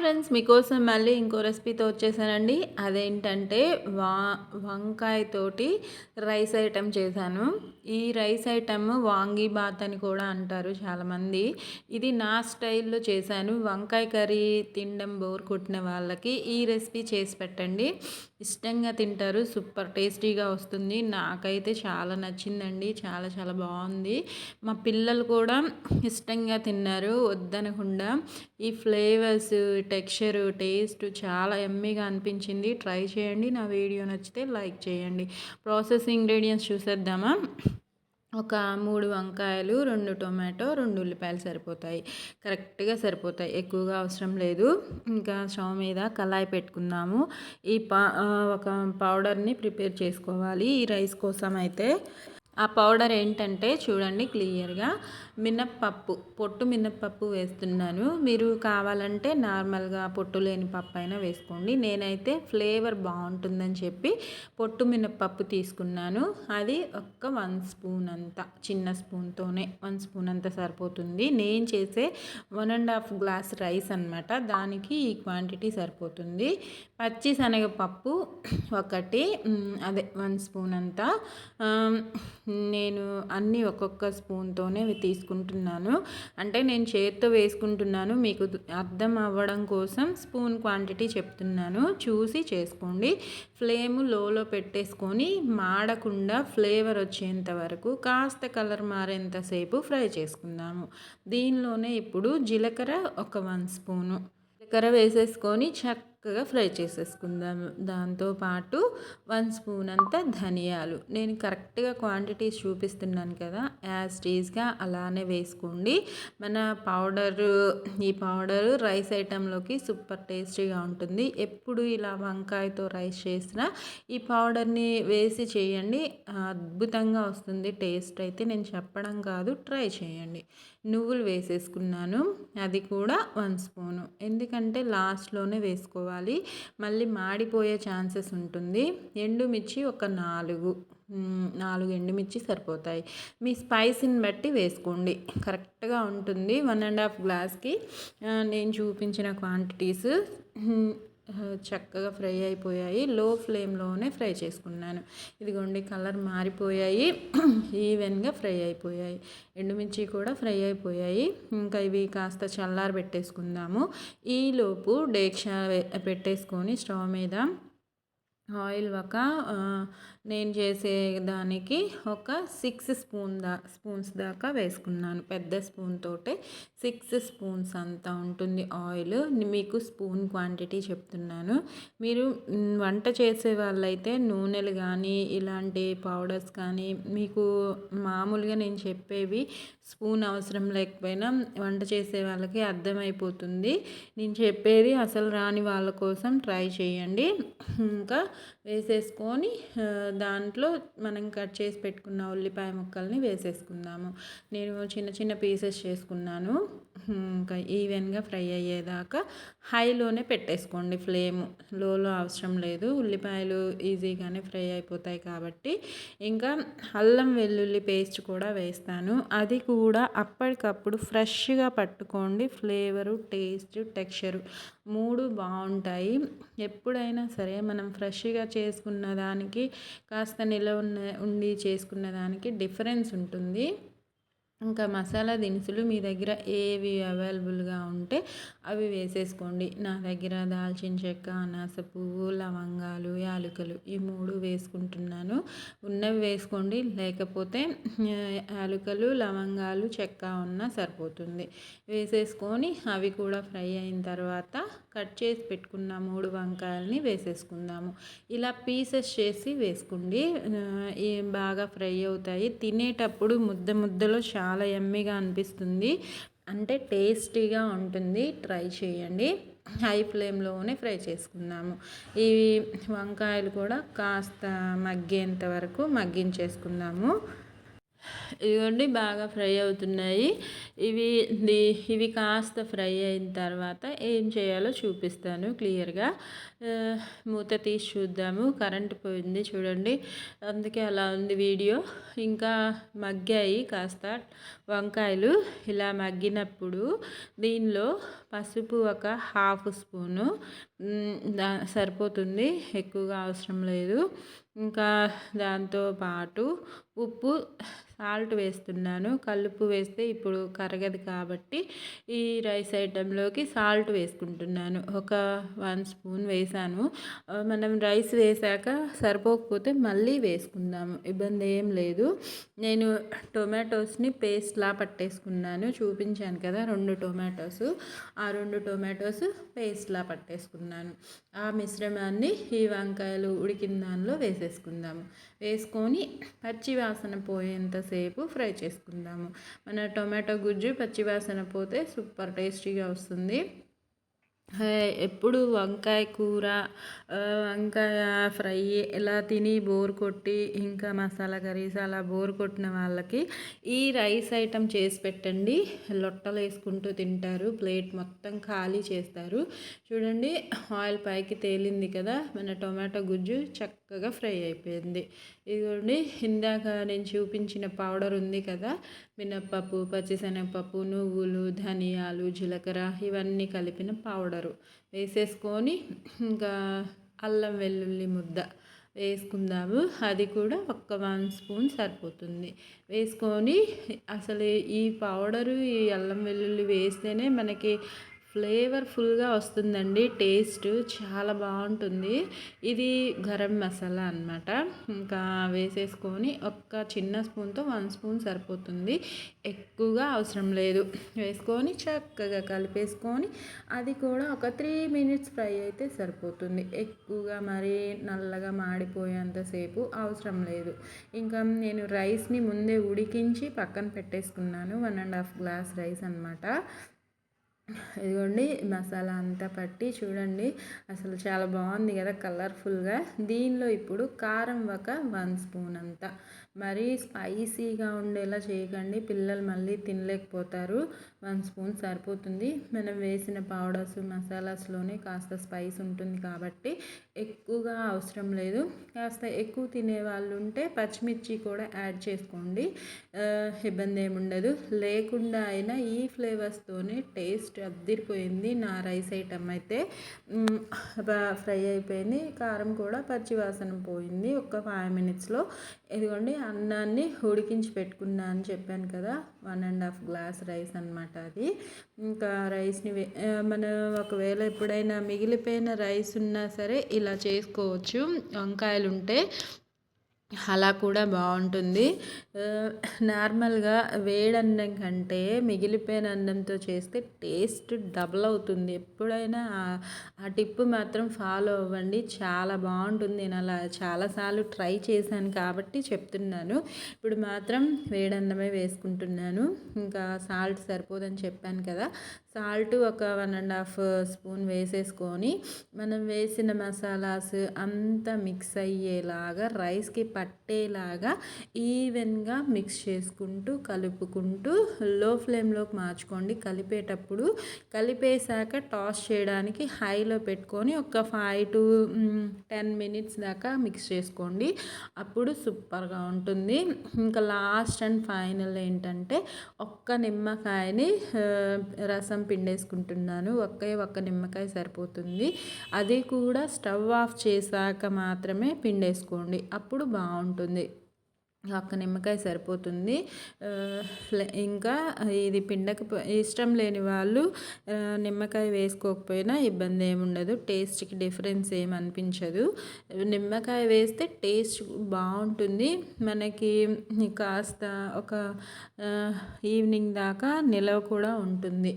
Friends మీకోసం మళ్ళీ ఇంకో రెసిపీతో వచ్చేసానండి. అదేంటంటే వా వంకాయతోటి రైస్ ఐటెం చేశాను. ఈ రైస్ ఐటెం వాంగీ బాత్ అని కూడా అంటారు చాలామంది. ఇది నా స్టైల్లో చేశాను. వంకాయ కర్రీ తినడం బోర్ కొట్టిన వాళ్ళకి ఈ రెసిపీ చేసి పెట్టండి. ఇష్టంగా తింటారు. సూపర్ టేస్టీగా వస్తుంది. నాకైతే చాలా నచ్చిందండి. చాలా చాలా బాగుంది. మా పిల్లలు కూడా ఇష్టంగా తిన్నారు. వద్దనకుండా ఈ ఫ్లేవర్స్ టెక్స్చర్ టేస్ట్ చాలా ఎమ్మీగా అనిపించింది. ట్రై చేయండి. నా వీడియో నచ్చితే లైక్ చేయండి. ప్రాసెస్ ఇంగ్రీడియంట్స్ చూసేద్దామా? ఒక మూడు వంకాయలు రెండు టొమాటో రెండు ఉల్లిపాయలు సరిపోతాయి. కరెక్ట్గా సరిపోతాయి. ఎక్కువగా అవసరం లేదు. ఇంకా స్టవ్ మీద కళాయి పెట్టుకుందాము. ఈ పా ఒక పౌడర్ని ప్రిపేర్ చేసుకోవాలి. ఈ రైస్ కోసం అయితే ఆ పౌడర్ ఏంటంటే చూడండి క్లియర్గా. మినప్పప్పు పొట్టు మినప్పప్పు వేస్తున్నాను. మీరు కావాలంటే నార్మల్గా పొట్టు లేని పప్పు అయినా వేసుకోండి. నేనైతే ఫ్లేవర్ బాగుంటుందని చెప్పి పొట్టు మినప్పప్పు తీసుకున్నాను. అది ఒక్క వన్ స్పూన్ అంత చిన్న స్పూన్తోనే వన్ స్పూన్ అంత సరిపోతుంది. నేను చేసే one and half glass rice అనమాట దానికి ఈ క్వాంటిటీ సరిపోతుంది. పచ్చి శనగపప్పు ఒకటి అదే వన్ స్పూన్ అంతా. నేను అన్నీ ఒక్కొక్క స్పూన్తోనే తీసుకుంటున్నాను. అంటే నేను చేత్తో వేసుకుంటున్నాను. మీకు అర్థం అవ్వడం కోసం స్పూన్ క్వాంటిటీ చెప్తున్నాను. చూసి చేసుకోండి. ఫ్లేమ్ లోలో పెట్టేసుకొని మాడకుండా ఫ్లేవర్ వచ్చేంత వరకు కాస్త కలర్ మారేంతసేపు ఫ్రై చేసుకుందాము. దీనిలోనే ఇప్పుడు జీలకర్ర ఒక వన్ స్పూను. జీలకర్ర వేసేసుకొని చక్క చక్కగా ఫ్రై చేసేసుకుందాము దాంతోపాటు వన్ స్పూన్ అంతా ధనియాలు. నేను కరెక్ట్గా క్వాంటిటీస్ చూపిస్తున్నాను కదా యాజ్ టీజ్గా అలానే వేసుకోండి. మన పౌడరు ఈ పౌడరు రైస్ ఐటెంలోకి సూపర్ టేస్టీగా ఉంటుంది. ఎప్పుడు ఇలా వంకాయతో రైస్ చేసినా ఈ పౌడర్ని వేసి చేయండి. అద్భుతంగా వస్తుంది. టేస్ట్ అయితే నేను చెప్పడం కాదు ట్రై చేయండి. నువ్వులు వేసేసుకున్నాను. అది కూడా వన్ స్పూను. ఎందుకంటే లాస్ట్లోనే వేసుకోవాలి. వేసుకోవాలి. మళ్ళీ మాడిపోయే ఛాన్సెస్ ఉంటుంది. ఎండుమిర్చి ఒక నాలుగు. నాలుగు ఎండుమిర్చి సరిపోతాయి. మీ స్పైసీని బట్టి వేసుకోండి. కరెక్ట్గా ఉంటుంది. వన్ అండ్ హాఫ్ గ్లాస్కి. నేను చూపించిన క్వాంటిటీస్. చక్కగా ఫ్రై అయిపోయాయి. లో ఫ్లేమ్లోనే ఫ్రై చేసుకున్నాను. ఇదిగోండి కలర్ మారిపోయాయి. ఈవెన్గా ఫ్రై అయిపోయాయి. ఎండుమిర్చి కూడా ఫ్రై అయిపోయాయి. ఇంకా ఇవి కాస్త చల్లారి పెట్టేసుకుందాము. ఈలోపు డేక్షా పెట్టేసుకొని స్టవ్ మీద ఆయిల్ ఒక నేను చేసే దానికి ఒక సిక్స్ స్పూన్ దా స్పూన్స్ దాకా వేసుకున్నాను. పెద్ద స్పూన్ తోటే సిక్స్ స్పూన్స్ అంతా ఉంటుంది ఆయిల్. మీకు స్పూన్ క్వాంటిటీ చెప్తున్నాను. మీరు వంట చేసే వాళ్ళైతే నూనెలు కానీ ఇలాంటి పౌడర్స్ కానీ మీకు మామూలుగా నేను చెప్పేవి స్పూన్ అవసరం లేకపోయినా వంట చేసే వాళ్ళకి అర్థమైపోతుంది. నేను చెప్పేది అసలు రాని వాళ్ళ కోసం ట్రై చేయండి. ఇంకా వేసేసుకొని దాంట్లో మనం కట్ చేసి పెట్టుకున్న ఉల్లిపాయ ముక్కల్ని వేసేసుకుందాము. నేను చిన్న చిన్న పీసెస్ చేసుకున్నాను. ఇంకా ఈవెన్గా ఫ్రై అయ్యేదాకా హైలోనే పెట్టేసుకోండి ఫ్లేమ్. లోలో అవసరం లేదు. ఉల్లిపాయలు ఈజీగానే ఫ్రై అయిపోతాయి కాబట్టి. ఇంకా అల్లం వెల్లుల్లి పేస్ట్ కూడా వేస్తాను. అది కూడా అప్పటికప్పుడు ఫ్రెష్గా పట్టుకోండి. ఫ్లేవరు టేస్ట్ టెక్స్చరు మూడు బాగుంటాయి. ఎప్పుడైనా సరే మనం ఫ్రెష్గా చేసుకున్న దానికి కాస్త నిలవ ఉన్న ఉండి చేసుకున్న దానికి డిఫరెన్స్ ఉంటుంది. ఇంకా మసాలా దినుసులు మీ దగ్గర ఏవి అవైలబుల్గా ఉంటే అవి వేసేసుకోండి. నా దగ్గర దాల్చిన చెక్క అనాస పువ్వు లవంగాలు యాలకులు ఈ మూడు వేసుకుంటున్నాను. ఉన్నవి వేసుకోండి. లేకపోతే యాలకులు లవంగాలు చెక్క ఉన్నా సరిపోతుంది. వేసేసుకొని అవి కూడా ఫ్రై అయిన తర్వాత కట్ చేసి పెట్టుకున్న మూడు వంకాయలని వేసేసుకుందాము. ఇలా పీసెస్ చేసి వేసుకోండి. బాగా ఫ్రై అవుతాయి. తినేటప్పుడు ముద్ద ముద్దలో చాలా ఎమ్మిగా అనిపిస్తుంది. అంటే టేస్టీగా ఉంటుంది. ట్రై చేయండి. హై ఫ్లేమ్లోనే ఫ్రై చేసుకుందాము. ఈ వంకాయలు కూడా కాస్త మగ్గేంత వరకు మగ్గించేసుకుందాము. ఇదిగోండి బాగా ఫ్రై అవుతున్నాయి. ఇవి ఇవి కాస్త ఫ్రై అయిన తర్వాత ఏం చేయాలో చూపిస్తాను క్లియర్గా. మూత తీసి చూద్దాము. కరెంట్ పోయింది చూడండి. అందుకే అలా ఉంది వీడియో. ఇంకా మగ్గాయి కాస్త వంకాయలు ఇలా మగ్గినప్పుడు దీనిలో పసుపు ఒక హాఫ్ స్పూను దా సరిపోతుంది. ఎక్కువగా అవసరం లేదు. ఇంకా దాంతో పాటు ఉప్పు సాల్ట్ వేస్తున్నాను. కల్లుప్పు వేస్తే ఇప్పుడు కరగదు కాబట్టి ఈ రైస్ ఐటెంలోకి సాల్ట్ వేసుకుంటున్నాను. ఒక వన్ స్పూన్ వేసాను. మనం రైస్ వేసాక సరిపోకపోతే మళ్ళీ వేసుకుందాము. ఇబ్బంది ఏం లేదు. నేను టొమాటోస్ని పేస్ట్లా పట్టేసుకున్నాను. చూపించాను కదా రెండు టొమాటోస్. ఆ రెండు టొమాటోస్ పేస్ట్లా పట్టేసుకున్నాను. ఆ మిశ్రమాన్ని ఈ వంకాయలు ఉడికిన దానిలో వేసేసుకుందాము వేసుకొని పచ్చి వాసన పోయేంతసేపు ఫ్రై చేసుకుందాము. మన టొమాటో గుజ్జు పచ్చి వాసన పోతే సూపర్ టేస్టీగా వస్తుంది. ఎప్పుడు వంకాయ కూర వంకాయ ఫ్రై ఇలా తిని బోర్ కొట్టి ఇంకా మసాలా కర్రీస్ అలా బోర్ కొట్టిన వాళ్ళకి ఈ రైస్ ఐటెం చేసి పెట్టండి. లొట్టలు వేసుకుంటూ తింటారు. ప్లేట్ మొత్తం ఖాళీ చేస్తారు. చూడండి ఆయిల్ పైకి తేలింది కదా మన టొమాటో గుజ్జు చక్క చక్కగా ఫ్రై అయిపోయింది. ఇదిగోండి ఇందాక నేను చూపించిన పౌడర్ ఉంది కదా మినప్పప్పు పచ్చిశనగపప్పు నువ్వులు ధనియాలు జీలకర్ర ఇవన్నీ కలిపిన పౌడరు. వేసేసుకొని ఇంకా అల్లం వెల్లుల్లి ముద్ద వేసుకుందాము. అది కూడా ఒక్క వన్ స్పూన్ సరిపోతుంది. వేసుకొని అసలు ఈ పౌడరు ఈ అల్లం వెల్లుల్లి వేస్తేనే మనకి ఫ్లేవర్ఫుల్గా వస్తుందండి. టేస్ట్ చాలా బాగుంటుంది. ఇది గరం మసాలా అనమాట ఇంకా వేసేసుకొని ఒక్క చిన్న స్పూన్తో వన్ స్పూన్ సరిపోతుంది. ఎక్కువగా అవసరం లేదు. వేసుకొని చక్కగా కలిపేసుకొని అది కూడా ఒక త్రీ మినిట్స్ ఫ్రై అయితే సరిపోతుంది. ఎక్కువగా మరి నల్లగా మాడిపోయేంతసేపు అవసరం లేదు. ఇంకా నేను రైస్ని ముందే ఉడికించి పక్కన పెట్టేసుకున్నాను. One and half glass rice అనమాట ఇదిగోండి మసాలా అంతా పట్టి చూడండి అసలు చాలా బాగుంది కదా కలర్ఫుల్గా దీనిలో ఇప్పుడు కారం ఒక వన్ స్పూన్ అంతా. మరీ స్పైసీగా ఉండేలా చేయకండి. పిల్లలు మళ్ళీ తినలేకపోతారు. వన్ స్పూన్ సరిపోతుంది. మనం వేసిన పౌడర్స్ మసాలాస్లోనే కాస్త స్పైస్ ఉంటుంది కాబట్టి ఎక్కువగా అవసరం లేదు. కాస్త ఎక్కువ తినే వాళ్ళు ఉంటే పచ్చిమిర్చి కూడా యాడ్ చేసుకోండి. ఇబ్బంది ఏముండదు లేకుండా అయినా ఈ ఫ్లేవర్స్తోనే టేస్ట్ అద్దిరిపోయింది నా రైస్ ఐటమ్ అయితే. ఫ్రై అయిపోయింది. కారం కూడా పచ్చివాసన పోయింది. ఒక ఫైవ్ మినిట్స్లో. ఇదిగోండి అన్నాన్ని ఉడికించి పెట్టుకున్నా అని చెప్పాను కదా one and half glass rice అనమాట అది. ఇంకా రైస్ని మనం ఒకవేళ ఎప్పుడైనా మిగిలిపోయిన రైస్ ఉన్నా సరే ఇలా చేసుకోవచ్చు. వంకాయలు ఉంటే అలా కూడా బాగుంటుంది. నార్మల్గా వేడన్నం కంటే మిగిలిపోయిన అన్నంతో చేస్తే టేస్ట్ డబుల్ అవుతుంది. ఎప్పుడైనా ఆ- ఆ టిప్ మాత్రం ఫాలో అవ్వండి. చాలా బాగుంటుంది. నేను అలా చాలాసార్లు ట్రై చేశాను కాబట్టి చెప్తున్నాను. ఇప్పుడు మాత్రం వేడన్నమే వేసుకుంటున్నాను. ఇంకా సాల్ట్ సరిపోదని చెప్పాను కదా. సాల్ట్ ఒక వన్ అండ్ హాఫ్ స్పూన్ వేసేసుకొని మనం వేసిన మసాలాస్ అంతా మిక్స్ అయ్యేలాగా రైస్కి పట్టేలాగా ఈవెన్గా మిక్స్ చేసుకుంటూ కలుపుకుంటూ లో ఫ్లేమ్లోకి మార్చుకోండి. కలిపేటప్పుడు కలిపేశాక టాస్ చేయడానికి హైలో పెట్టుకొని ఒక ఫైవ్ టు టెన్ మినిట్స్ దాకా మిక్స్ చేసుకోండి. అప్పుడు సూపర్గా ఉంటుంది. ఇంకా లాస్ట్ అండ్ ఫైనల్ ఏంటంటే ఒక్క నిమ్మకాయని రసం పిండేసుకుంటున్నాను. ఒకే ఒక్క నిమ్మకాయ సరిపోతుంది. అది కూడా స్టవ్ ఆఫ్ చేశాక మాత్రమే పిండేసుకోండి. అప్పుడు బాగుంటుంది. బాగుంటుంది. ఒక్క నిమ్మకాయ సరిపోతుంది. ఇంకా ఇది పిండక ఇష్టం లేని వాళ్ళు నిమ్మకాయ వేసుకోకపోయినా ఇబ్బంది ఏమి ఉండదు. టేస్ట్కి డిఫరెన్స్ ఏమి అనిపించదు. నిమ్మకాయ వేస్తే టేస్ట్ బాగుంటుంది. మనకి కాస్త ఒక ఈవినింగ్ దాకా నిలవ కూడా ఉంటుంది.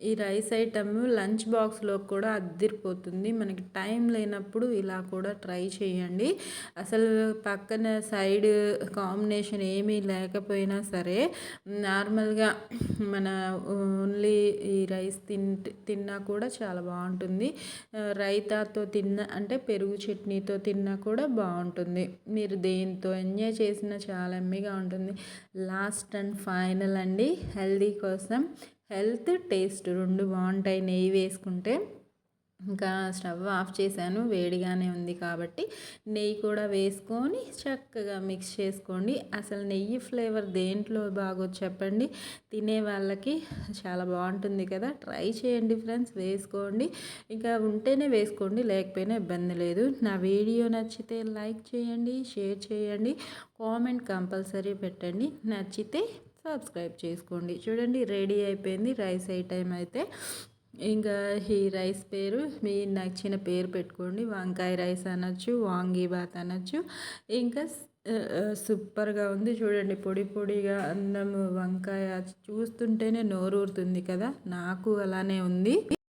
ఈ రైస్ ఐటమ్ లంచ్ బాక్స్లో కూడా అద్దిరిపోతుంది. మనకి టైం లేనప్పుడు ఇలా కూడా ట్రై చేయండి. అసలు పక్కన సైడ్ కాంబినేషన్ ఏమీ లేకపోయినా సరే నార్మల్గా మన ఓన్లీ ఈ రైస్ తిన్ తిన్నా కూడా చాలా బాగుంటుంది. రైతాతో తిన్న అంటే పెరుగు చట్నీతో తిన్నా కూడా బాగుంటుంది. మీరు దేంతో ఎంజాయ్ చేసినా చాలా ఎమ్మిగా ఉంటుంది. లాస్ట్ అండ్ ఫైనల్ అండి. హెల్దీ కోసం హెల్త్ టేస్ట్ రెండు బాగుంటాయి. నెయ్యి వేసుకుంటే ఇంకా స్టవ్ ఆఫ్ చేశాను. వేడిగానే ఉంది కాబట్టి నెయ్యి కూడా వేసుకొని చక్కగా మిక్స్ చేసుకోండి. అసలు నెయ్యి ఫ్లేవర్ దేంట్లో బాగో చెప్పండి. తినే వాళ్ళకి చాలా బాగుంటుంది కదా. ట్రై చేయండి ఫ్రెండ్స్ వేసుకోండి. ఇంకా ఉంటేనే వేసుకోండి లేకపోయినా ఇబ్బంది లేదు. నా వీడియో నచ్చితే లైక్ చేయండి షేర్ చేయండి. కామెంట్ కంపల్సరీ పెట్టండి. నచ్చితే సబ్స్క్రైబ్ చేసుకోండి. చూడండి రెడీ అయిపోయింది. రైస్ ఐటమ్ అయితే. ఇంకా ఈ రైస్ పేరు మీ నచ్చిన పేరు పెట్టుకోండి. వంకాయ రైస్ అనొచ్చు వాంగీ బాత్ అనొచ్చు. ఇంకా సూపర్గా ఉంది. చూడండి పొడి పొడిగా అన్నం వంకాయ చూస్తుంటేనే నోరూరుతుంది కదా. నాకు అలానే ఉంది.